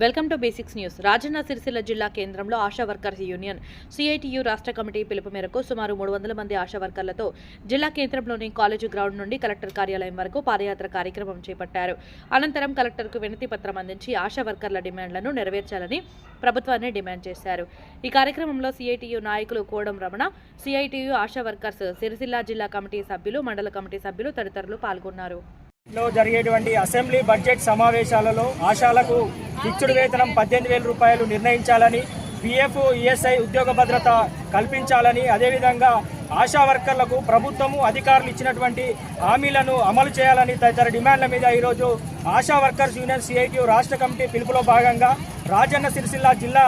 Welcome to basics news. Rajanna Sircilla జిల్లా కేంద్రంలో ASHA workers union CITU రాష్ట్ర కమిటీ పిలుపు మేరకు సుమారు మూడు వందల మంది ఆశా వర్కర్లతో జిల్లా కేంద్రంలోని కాలేజీ గ్రౌండ్ నుండి కలెక్టర్ కార్యాలయం వరకు పాదయాత్ర కార్యక్రమం చేపట్టారు. అనంతరం కలెక్టర్కు వినతి పత్రం అందించి ఆశా వర్కర్ల డిమాండ్లను నెరవేర్చాలని ప్రభుత్వాన్ని డిమాండ్ చేశారు. ఈ కార్యక్రమంలో సిఐటియు నాయకులు కోడం రమణ సిఐటియు ఆశా వర్కర్స్ సిరిసిల్ల జిల్లా కమిటీ సభ్యులు మండల కమిటీ సభ్యులు తదితరులు పాల్గొన్నారు. లో జరిగేటువంటి అసెంబ్లీ బడ్జెట్ సమావేశాలలో ఆశాలకు ఫిక్స్డ్ వేతనం పద్దెనిమిది వేల రూపాయలు నిర్ణయించాలని పిఎఫ్ ఈఎస్ఐ ఉద్యోగ భద్రత కల్పించాలని అదేవిధంగా ఆశా వర్కర్లకు ప్రభుత్వము అధికారులు ఇచ్చినటువంటి హామీలను అమలు చేయాలని తదితర డిమాండ్ల మీద ఈరోజు ఆశా వర్కర్స్ యూనియన్ సిఐటియు రాష్ట్ర కమిటీ పిలుపులో భాగంగా రాజన్న సిరిసిల్ల జిల్లా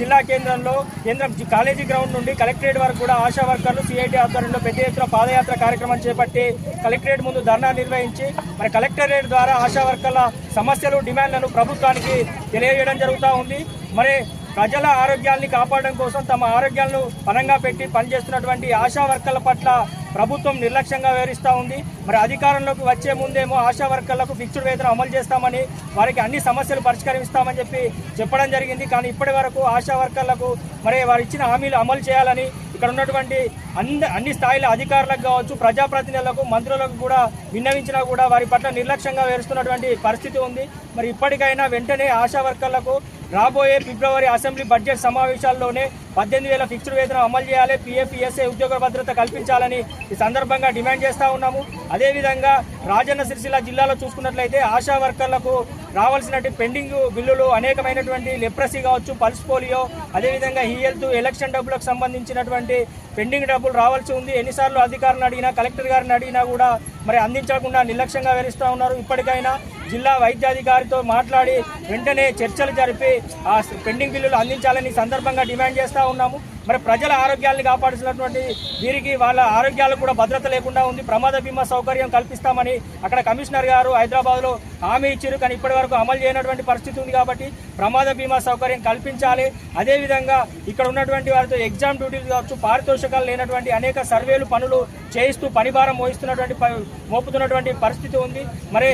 జిల్లా కేంద్రంలో కేంద్రం కాలేజీ గ్రౌండ్ నుండి కలెక్టరేట్ వరకు కూడా ఆశా వర్కర్లు సిఐటి ఆధ్వర్యంలో పెద్ద ఎత్తున పాదయాత్ర కార్యక్రమం చేపట్టి కలెక్టరేట్ ముందు ధర్నా నిర్వహించి మరి కలెక్టరేట్ ద్వారా ఆశా వర్కర్ల సమస్యలు డిమాండ్లను ప్రభుత్వానికి తెలియజేయడం జరుగుతూ ఉంది. మరి ప్రజల ఆరోగ్యాన్ని కాపాడడం కోసం తమ ఆరోగ్యాలను పరంగా పెట్టి పనిచేస్తున్నటువంటి ఆశా వర్కర్ల పట్ల ప్రభుత్వం నిర్లక్ష్యంగా వ్యవహరిస్తూ ఉంది. మరి అధికారంలోకి వచ్చే ముందేమో ఆశా వర్కర్లకు ఫిక్స్డ్ వేతనం అమలు చేస్తామని వారికి అన్ని సమస్యలు పరిష్కరిస్తామని చెప్పి చెప్పడం జరిగింది. కానీ ఇప్పటి వరకు ఆశా వర్కర్లకు మరి వారు ఇచ్చిన హామీలు అమలు చేయాలని ఇక్కడ ఉన్నటువంటి అన్ని అన్ని స్థాయిల అధికారులకు కావచ్చు ప్రజాప్రతినిధులకు మంత్రులకు కూడా విన్నవించినా కూడా వారి పట్ల నిర్లక్ష్యంగా వేరుస్తున్నటువంటి పరిస్థితి ఉంది. మరి ఇప్పటికైనా వెంటనే ఆశా వర్కర్లకు రాబోయే ఫిబ్రవరి అసెంబ్లీ బడ్జెట్ సమావేశాల్లోనే పద్దెనిమిది వేల ఫిక్స్డ్ వేతనం అమలు చేయాలి. పీఎఫ్ ఈఎస్ఏ ఉద్యోగ భద్రత కల్పించాలని ఈ సందర్భంగా డిమాండ్ చేస్తూ ఉన్నాము. అదేవిధంగా రాజన్న సిరిసిల్ల జిల్లాలో చూసుకున్నట్లయితే ఆశా వర్కర్లకు రావాల్సినటువంటి పెండింగ్ బిల్లులు అనేకమైనటువంటి లెప్రసీ కావచ్చు పల్స్ పోలియో అదేవిధంగా ఈ హెల్త్ ఎలక్షన్ డబ్బులకు సంబంధించినటువంటి పెండింగ్ డబ్బులు రావాల్సి ఉంది. ఎన్నిసార్లు అధికారులను అడిగినా కలెక్టర్ గారిని అడిగినా కూడా మరి అందించకుండా నిర్లక్ష్యంగా వ్యవహరిస్తూ ఉన్నారు. ఇప్పటికైనా జిల్లా వైద్యాధికారితో మాట్లాడి వెంటనే చర్చలు జరిపి ఆ పెండింగ్ బిల్లులు అందించాలని సందర్భంగా డిమాండ్ చేస్తూ ఉన్నాము. మరి ప్రజల ఆరోగ్యాన్ని కాపాడాల్సినటువంటి వీరికి వాళ్ళ ఆరోగ్యాలకు కూడా భద్రత లేకుండా ఉంది. ప్రమాద బీమా సౌకర్యం కల్పిస్తామని అక్కడ కమిషనర్ గారు హైదరాబాద్లో హామీ ఇచ్చారు కానీ ఇప్పటి వరకు అమలు చేయనటువంటి పరిస్థితి ఉంది కాబట్టి ప్రమాద బీమా సౌకర్యం కల్పించాలి. అదేవిధంగా ఇక్కడ ఉన్నటువంటి వారితో ఎగ్జామ్ డ్యూటీలు కావచ్చు పారితోషికాలు లేనటువంటి అనేక సర్వేలు పనులు చేయిస్తూ పనిభారం మోయిస్తున్నటువంటి ప- మోపుతున్నటువంటి పరిస్థితి ఉంది. మరి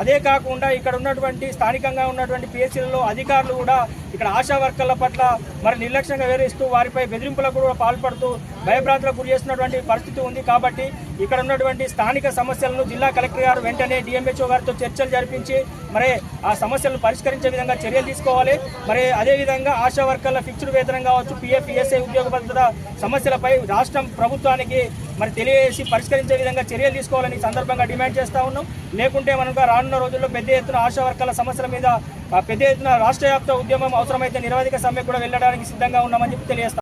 అదే కాకుండా ఇక్కడ ఉన్నటువంటి స్థానికంగా ఉన్నటువంటి పిఎస్సీలలో అధికారులు కూడా ఇక్కడ ఆశా వర్కర్ల పట్ల మరి నిర్లక్ష్యంగా వ్యవహరిస్తూ వారిపై బెదిరింపులకు కూడా పాల్పడుతూ భయభ్రాంతులకు గురి చేస్తున్నటువంటి పరిస్థితి ఉంది కాబట్టి ఇక్కడ ఉన్నటువంటి స్థానిక సమస్యలను జిల్లా కలెక్టర్ గారు వెంటనే డిఎంహెచ్ఓ గారితో చర్చలు జరిపించి మరి ఆ సమస్యలను పరిష్కరించే విధంగా చర్యలు తీసుకోవాలి. మరి అదేవిధంగా ఆశా వర్కర్ల ఫిక్స్డ్ వేతనం కావచ్చు పిఎఫ్ ఈఎస్ఐ ఉద్యోగ భద్రత సమస్యలపై రాష్ట్రం ప్రభుత్వానికి మరి తెలియజేసి పరిష్కరించే విధంగా చర్యలు తీసుకోవాలని సందర్భంగా డిమాండ్ చేస్తా ఉన్నాం. లేకుంటే మనకు రానున్న రోజుల్లో పెద్ద ఎత్తున ఆశా వర్కర్ల సమస్యల మీద పెద్ద ఎత్తున రాష్ట్ర వ్యాప్త ఉద్యమం అవసరమైతే నిరవధిక సమ్మె కూడా వెళ్ళడానికి సిద్ధంగా ఉన్నామని చెప్పి తెలియజేస్తాం